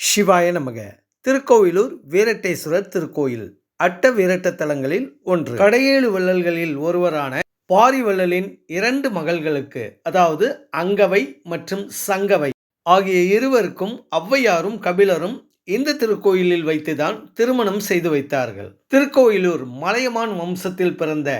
சிவாய நமக. திருக்கோவிலூர் வீரட்டேஸ்வரர் திருக்கோயில். அட்ட வீரட்ட தலங்களில் ஒன்று. கடையேழு வள்ளல்களில் ஒருவரான பாரிவள்ளலின் இரண்டு மகள்களுக்கு அதாவது அங்கவை மற்றும் சங்கவை ஆகிய இருவருக்கும் ஔவையாரும் கபிலரும் இந்த திருக்கோயிலில் வைத்துதான் திருமணம் செய்து வைத்தார்கள். திருக்கோயிலூர் மலையமான் வம்சத்தில் பிறந்த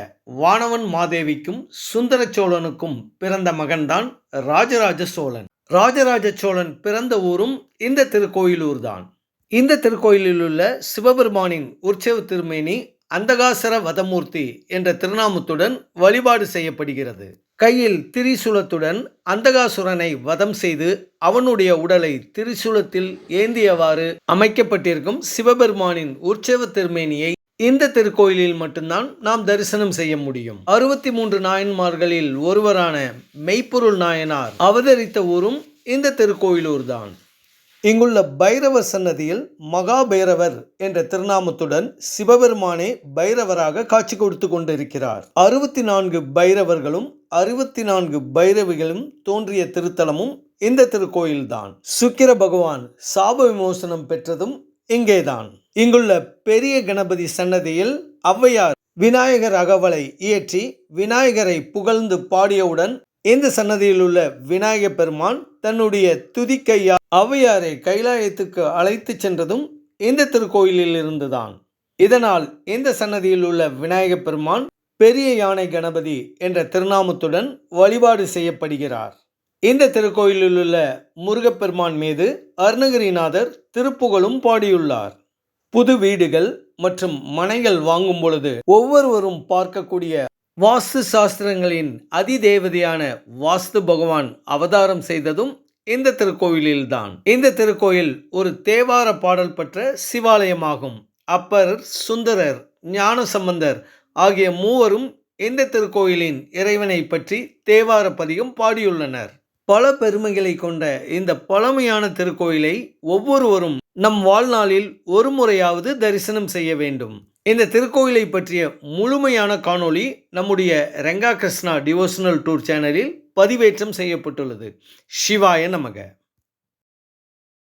வானவன் மாதேவிக்கும் சுந்தர சோழனுக்கும் பிறந்த மகன்தான் ராஜராஜ சோழன். ராஜராஜ சோழன் பிறந்த ஊரும் இந்த திருக்கோயிலூர் தான் இந்த திருக்கோயிலில் உள்ள சிவபெருமானின் உற்சவ திருமேனி அந்தகாசர வதமூர்த்தி என்ற திருநாமத்துடன் வழிபாடு செய்யப்படுகிறது. கையில் திரிசூலத்துடன் அந்தகாசுரனை வதம் செய்து அவனுடைய உடலை திரிசூலத்தில் ஏந்தியவாறு அமைக்கப்பட்டிருக்கும் சிவபெருமானின் உற்சவ திருமேனியை இந்த திருக்கோயிலில் மட்டும்தான் நாம் தரிசனம் செய்ய முடியும். அறுபத்தி மூன்று நாயன்மார்களில் ஒருவரான மெய்ப்பொருள் நாயனார் அவதரித்த ஊரும் இந்த திருக்கோயிலூர் தான் இங்குள்ள பைரவர் சன்னதியில் மகாபைரவர் என்ற திருநாமத்துடன் சிவபெருமானே பைரவராக காட்சி கொடுத்து கொண்டிருக்கிறார். அறுபத்தி நான்கு பைரவர்களும் அறுபத்தி நான்கு பைரவிகளும் தோன்றிய திருத்தலமும் இந்த திருக்கோயில்தான். சுக்கிர பகவான் சாப விமோசனம் பெற்றதும் இங்கேதான். இங்குள்ள பெரிய கணபதி சன்னதியில் ஔவையார் விநாயகர் அகவலை இயற்றி விநாயகரை புகழ்ந்து பாடியவுடன் இந்த சன்னதியில் உள்ள விநாயக பெருமான் தன்னுடைய துதிக்கையா ஔவையாரை கைலாயத்துக்கு அழைத்து சென்றதும் இந்த திருக்கோயிலில் இருந்துதான் இதனால் இந்த சன்னதியில் உள்ள விநாயக பெருமான் பெரிய யானை கணபதி என்ற திருநாமத்துடன் வழிபாடு செய்யப்படுகிறார். இந்த திருக்கோயிலில் உள்ள முருகப்பெருமான் மீது அருணகிரிநாதர் திருப்புகழும் பாடியுள்ளார். புது வீடுகள் மற்றும் மனைகள் வாங்கும் பொழுது ஒவ்வொருவரும் பார்க்கக்கூடிய வாஸ்து சாஸ்திரங்களின் அதிதேவதையான வாஸ்து பகவான் அவதாரம் செய்ததும் இந்த திருக்கோயிலில்தான் இந்த திருக்கோயில் ஒரு தேவார பாடல் பெற்ற சிவாலயமாகும். அப்பர் சுந்தரர் ஞானசம்பந்தர் ஆகிய மூவரும் இந்த திருக்கோயிலின் இறைவனை பற்றி தேவார பதிகம் பாடியுள்ளனர். பல பெருமைகளை கொண்ட இந்த பழமையான திருக்கோயிலை ஒவ்வொருவரும் நம் வாழ்நாளில் ஒரு முறையாவது தரிசனம் செய்ய வேண்டும். இந்த திருக்கோயிலை பற்றிய முழுமையான காணொளி நம்முடைய ரெங்கா கிருஷ்ணா டிவோஷனல் டூர் சேனலில் பதிவேற்றம் செய்யப்பட்டுள்ளது. சிவாய நமக.